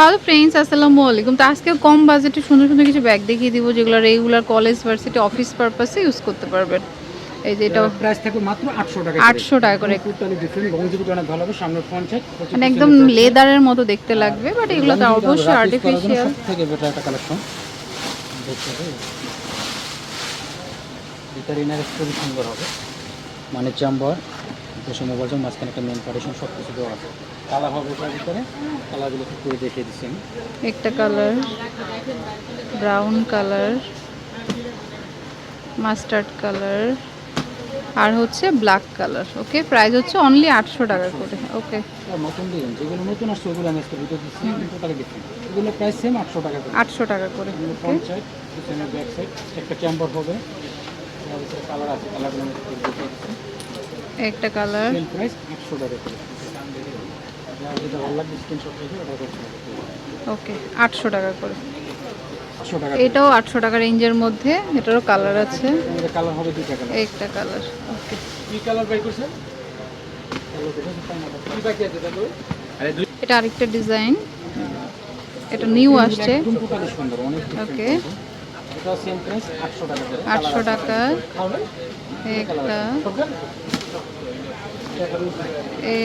Hello friends আসসালামু আলাইকুম। তো আজকে কম বাজেটে সুন্দর সুন্দর কিছু ব্যাগ দেখিয়ে দিব যেগুলো রেগুলার কলেজ ভার্সিটি অফিস পারপাসে ইউজ করতে পারবেন। এই যে এটা প্রাইস থাকবে মাত্র 800 টাকা 800 টাকা করে। টোটালি ডিফারেন্ট লংজিভিটি অনেক ভালো হবে সামনে ফ্রন্ট সাইড মানে একদম লেদারের মতো দেখতে লাগবে বাট এগুলো তো অবশ্যই আর্টিফিশিয়াল থেকে বেটার একটা কালেকশন দেখতে হবে ভিতরে ইনার খুবই সুন্দর হবে। মানে চাম্বার দুশো মোবাইল মাঝখানে একটা মেন পার্টিশন সব কিছু দেওয়া আছে। কালার হবে এটার ভিতরে? কালারগুলো করে দেখিয়ে দিচ্ছি আমি। একটা colour brown colour mustard colour আর হচ্ছে ব্ল্যাক কালার ওকে? প্রাইস হচ্ছে অনলি আটশো টাকা করে ওকে? নতুন ডিজাইন যেগুলো নতুন আসছে ওগুলো আমি আজকে ভিডিও দিচ্ছি ডিফারেন্ট এগুলো প্রাইস সেম আটশো টাকা করে। আটশো টাকা করে ওকে? ফ্রন্ট সাইড পিছনে ব্যাক সাইড একটা চেম্বার হবে। কালার আছে কালারগুলো দিচ্ছি। একটা কালার। প্রাইস আটশো টাকা করে। ওকে আটশো টাকা করে। এটাও আটশো টাকা রেঞ্জের মধ্যে এটারও কালার আছে। কালার হবে দুইটা কালার। একটা কালার ওকে। কি কালার বাই করছেন? কালো দেখে তাই না কি বাকি আছে দাদু? আরে দুই এটা আরেকটা ডিজাইন। এটা নিউ আসছে। প্রাইস আটশো টাকা একটা।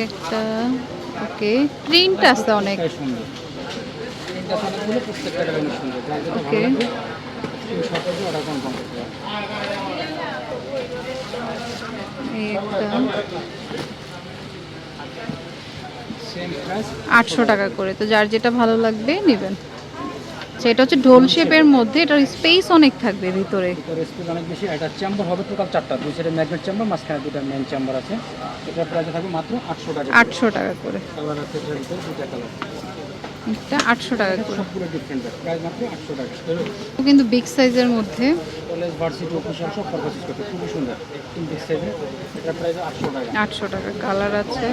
একটা। ওকে প্রিন্ট আছে অনেক। প্রাইস আটশো টাকা করে। তো যার যেটা ভালো লাগবে নেবেন। সেটা হচ্ছে ঢোল শেপের মধ্যে এটার স্পেস অনেক থাকবে ভিতরে। স্পেস অনেক বেশি এটা চেম্বার হবে টোটাল চারটা দুই সাইডে ম্যাগনেট চেম্বার মাঝখানে দুটো মেন চেম্বার আছে। এটা প্রাইস থাকবে মাত্র আটশো টাকা আটশো টাকা করে। কালার আছে দুটা কালার এটা আটশো টাকা করে। সবগুলো ডিফারেন্ট প্রাইস মাত্র আটশো টাকা। কিন্তু বিগ সাইজের মধ্যে। কলেজ ভার্সিটি অফিসিয়াল সব পারপাস করতে খুবই সুন্দর। একদম বিগ সাইজের এটা প্রাইস আটশো টাকা। আটশো টাকা। কালার আছে।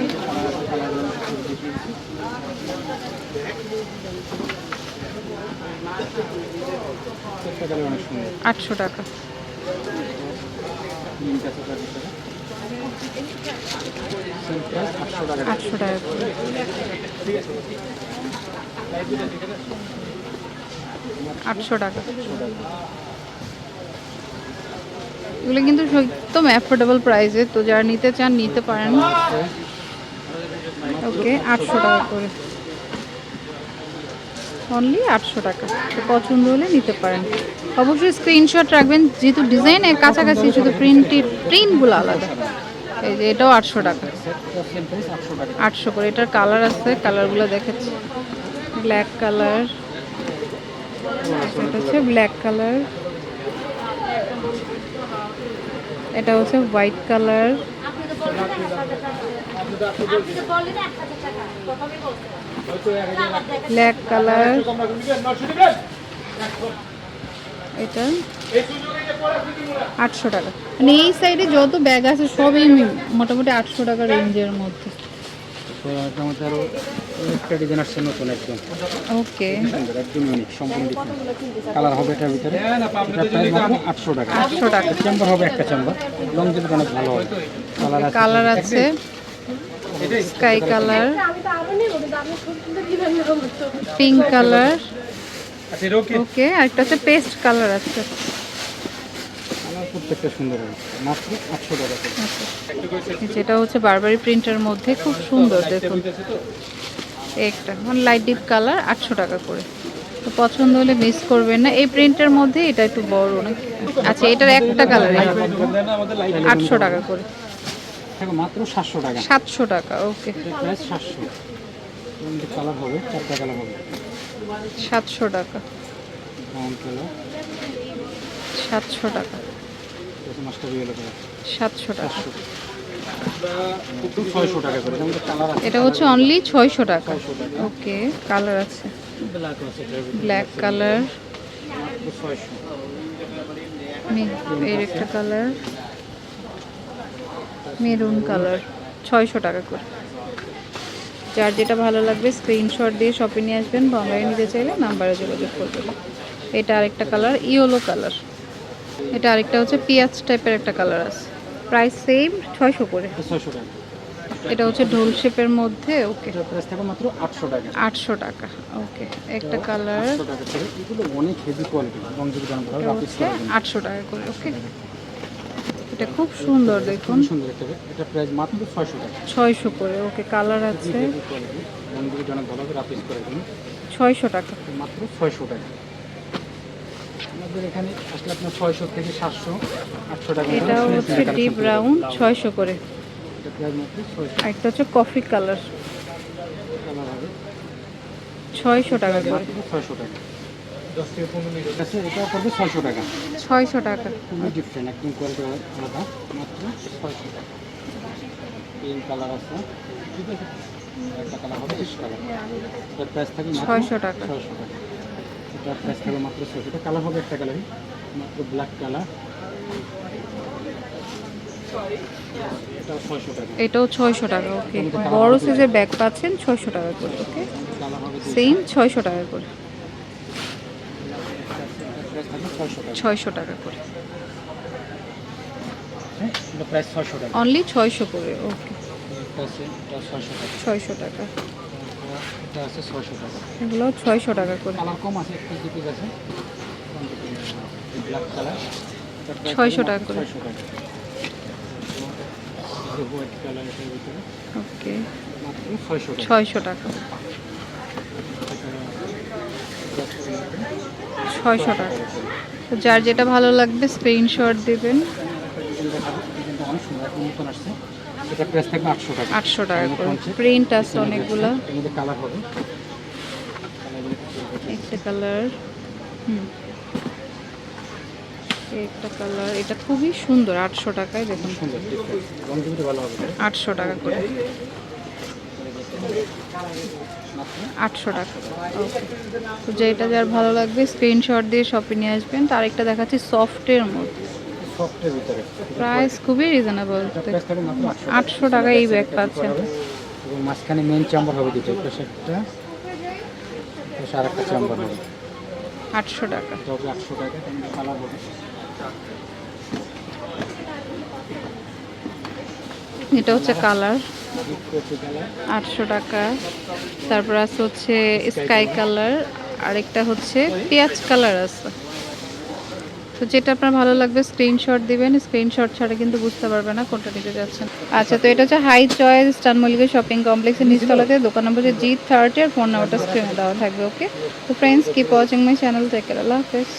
আটশো টাকা। আটশো টাকা। আটশো টাকা। এগুলো কিন্তু একদম অ্যাফোর্ডেবল প্রাইসে তো যারা নিতে চান, নিতে পারেন। ওকে, আটশো টাকা করে। অনলি আটশো টাকা। তো পছন্দ হলে নিতে পারেন। অবশ্যই স্ক্রিনশট রাখবেন। যেহেতু ডিজাইনের কাছাকাছি, শুধু প্রিন্টের প্রিন্টগুলো আলাদা। এই যে এটাও আটশো টাকা। আটশো করে। এটার কালার আছে কালারগুলো দেখাচ্ছি ব্ল্যাক কালার। এটা হচ্ছে ব্ল্যাক কালার। এটা হচ্ছে হোয়াইট কালার। Black colour. এটা আটশো টাকা। মানে এই সাইডে যত ব্যাগ আছে সবই মোটামুটি আটশো টাকা রেঞ্জের মধ্যে। তো আরও একটা ডিজাইন আসছে নতুন একদম। ওকে। সুন্দর একদম ইউনিক সম্পূর্ণ কালার হবে এটার ভিতরে। এটা প্রাইস মাত্র আটশো টাকা। আটশো টাকা। চেম্বার হবে একটা চেম্বার লং যেটা অনেক ভালো হবে কালার আছে। কালার আছে। Sky colour pink colour okay আরেকটা হচ্ছে পেস্ট কালার আছে। প্রত্যেকটা সুন্দর মাত্র আটশো টাকা যেটা হচ্ছে বারবারি প্রিন্টের মধ্যে খুব সুন্দর দেখুন। একটা লাইট ডিপ কালার আটশো টাকা করে। তো পছন্দ হলে মিস করবেন না। এই প্রিন্টের মধ্যে এটা একটু বড় নাকি আচ্ছা এটার একটা কালার আটশো টাকা করে। মাত্র সাতশো টাকা। সাতশো টাকা ওকে। সাতশো। কালার হবে চারটা কালার হবে। সাতশো টাকা। সাতশো টাকা। সাতশো টাকা। এটা হচ্ছে অনলি ছয়শো টাকা। ওকে কালার আছে। ব্ল্যাক কালারের একটা কালার মেরুন কালার ছয়শো টাকা করে। যার যেটা ভালো লাগবে স্ক্রিনশট দিয়ে শপে নিয়ে আসবেন বা অনলাইনে নিতে চাইলে নাম্বারে যোগাযোগ করবেন। এটা আরেকটা কালার ইয়েলো কালার এটা আরেকটা হচ্ছে পিঁয়াজ টাইপের একটা কালার আছে। প্রাইস সেম ছয়শো করে। ছয়শো টাকা। এটা হচ্ছে ঢোল শেপের মধ্যে ওকে প্রাইস থাকবে মাত্র আটশো টাকা। আটশো টাকা ওকে একটা কালার আটশো টাকা করে। এগুলো অনেক হেভি কোয়ালিটি এবং যদি দাম করা এটা রাপিস হচ্ছে আটশো টাকা করে ওকে এটা খুব সুন্দর দেখুন। খুব সুন্দর একটা এটা প্রাইস মাত্র ছয়শো টাকা। ছয়শো করে ওকে কালার আছে। এবং যদি ভালো করে দিন ছয়শো টাকা। মাত্র ছয়শো টাকা। আমাদের এখানে আসলে আপনার ছয়শো থেকে সাতশো আটশো টাকা এটা হচ্ছে ডিপ ব্রাউন ছয়শো করে। ছয়শো। একটা হচ্ছে কফি কালার ছয়শো টাকা করে। ছয়শো টাকা। পড়বে ছয়শো টাকা। ছয়শো টাকা। খুবই ডিফারেন্ট একদম কোয়ালিটি আলাদা মাত্র ছয়শো টাকা। পিঙ্ক কালার আছে। একটা কালার হবে কালার প্রাইস থাকবে মাত্র 600 টাকা। ছয়শো টাকা। এটার প্রাইস থাকবে মাত্র ছয়শো। টাকা কালার হবে একটা কালারই মাত্র ব্ল্যাক কালার এটা এটাও ছয়শো টাকা ওকে বড় সাইজের ব্যাগ পাচ্ছেন ছয়শো টাকা করে ওকে সেম ছয়শো টাকা করে। ছয়শো টাকা করে। এটা অনলি ছয়শো করে ওকে এটা এটা ছয়শো টাকা। ছয়শো এটা আছে ছয়শো টাকা। এগুলো ছয়শো টাকা করে। কালার কম আছে একটু জিপিস আছে। ব্ল্যাক কালার 600 টাকা করে। ছয়শো টাকা। হোয়াইট কালার এটার ভিতরে। ওকে। ছয়শো টাকা। ছয়শো টাকা। ছয়শো টাকা। তো যার যেটা ভালো লাগবে স্ক্রিনশট দিবেন। কিন্তু অনেক সুন্দর নতুন আসছে। এটা প্রাইস থাকবে আটশো টাকা। আটশো টাকা করে। প্রিন্ট আছে অনেকগুলা। মধ্যে কালার হবে। একটা কালার। হুম। একটা কালার। এটা খুবই সুন্দর আটশো টাকায় দেখুন। আটশো টাকা করে। আটশো টাকা। ওকে। তো যেটা যার ভালো লাগবে স্ক্রিনশট দিয়ে শপে নিয়ে আসবেন। তার একটা দেখাচ্ছি সফটের মধ্যে। প্রাইস খুবই রিজনেবল আটশো টাকা। এই ব্যাগ পাচ্ছেন মাঝখানে মেন চাম্বার হবে দুটো পাশে একটা পাশে আর একটা চাম্বার হবে। আটশো টাকা। এটা আটশো টাকা কালার হবে। এটা হচ্ছে কালার কালার আটশো টাকা। তারপর আছে হচ্ছে স্কাই কালার আরেকটা হচ্ছে পেঁয়াজ কালার আছে। তো যেটা আপনার ভালো লাগবে স্ক্রিনশট দিবেন স্ক্রিনশট ছাড়া কিন্তু বুঝতে পারবে না কোনটা নিতে যাচ্ছেন। আচ্ছা তো এটা হচ্ছে হাই চয়েস স্টানমলিকের শপিং কমপ্লেক্সের নিচতলাতে। দোকান নম্বর হচ্ছে জি থার্টি আর ফোন নাম্বারটা স্ক্রিনে দেওয়া থাকবে ওকে তো friends keep watching my channel থেকে আল্লাহ হাফেজ।